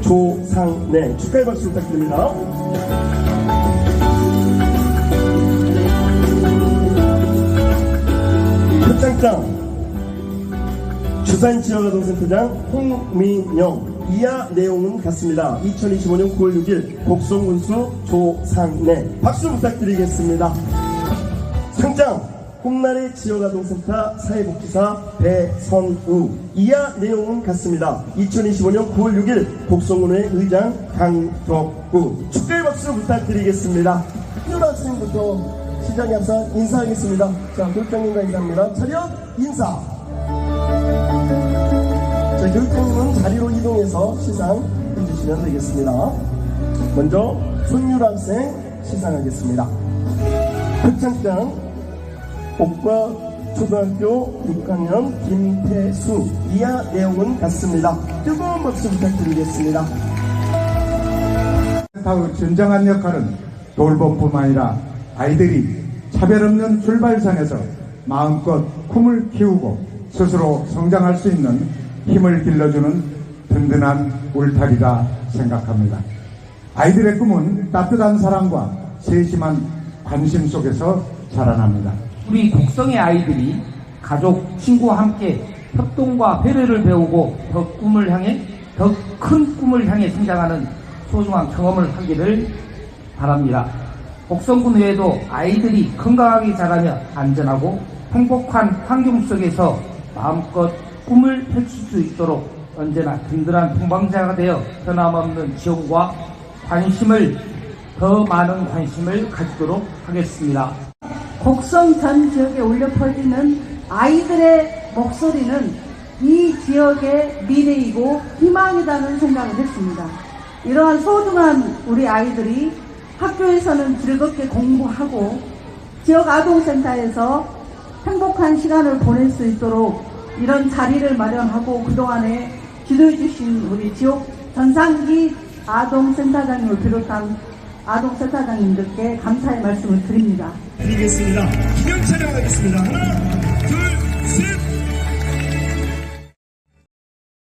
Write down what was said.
조상래 축하의 박수 부탁드립니다. 표창장 주산지역아동센터장 홍민영 이하 내용은 같습니다. 2025년 9월 6일 곡성군수 조상래 박수 부탁드리겠습니다. 상장 홈나래 지역아동센터 사회복지사 배선우 이하 내용은 같습니다. 2025년 9월 6일 곡성군의 의장 강덕구 축하의 박수 부탁드리겠습니다. 윤 학생부터 시장에 앞서 인사하겠습니다. 자, 교육장님과 인사합니다. 차렷 인사. 자, 교육장님은 자리로 이동해서 시상 해주시면 되겠습니다. 먼저 손율 학생 시상하겠습니다. 표창장 옥과 초등학교 6학년 김태수 이하 내용은 같습니다. 뜨거운 박수 부탁드리겠습니다. 센터의 진정한 역할은 돌봄뿐만 아니라 아이들이 차별 없는 출발선에서 마음껏 꿈을 키우고 스스로 성장할 수 있는 힘을 길러주는 든든한 울타리라 생각합니다. 아이들의 꿈은 따뜻한 사랑과 세심한 관심 속에서 자라납니다. 우리 곡성의 아이들이 가족, 친구와 함께 협동과 배려를 배우고 더 꿈을 향해 더 큰 꿈을 향해 성장하는 소중한 경험을 하기를 바랍니다. 곡성군 외에도 아이들이 건강하게 자라며 안전하고 행복한 환경 속에서 마음껏 꿈을 펼칠 수 있도록 언제나 든든한 동방자가 되어 변함없는 지원과 관심을 더 많은 관심을 가지도록 하겠습니다. 곡성 전 지역에 울려 퍼지는 아이들의 목소리는 이 지역의 미래이고 희망이라는 생각을 했습니다. 이러한 소중한 우리 아이들이 학교에서는 즐겁게 공부하고 지역 아동센터에서 행복한 시간을 보낼 수 있도록 이런 자리를 마련하고 그동안에 지도해 주신 우리 지역 전상기 아동센터장님을 비롯한 아동센터장님들께 감사의 말씀을 드립니다. 드리겠습니다. 기념 촬영하겠습니다. 하나,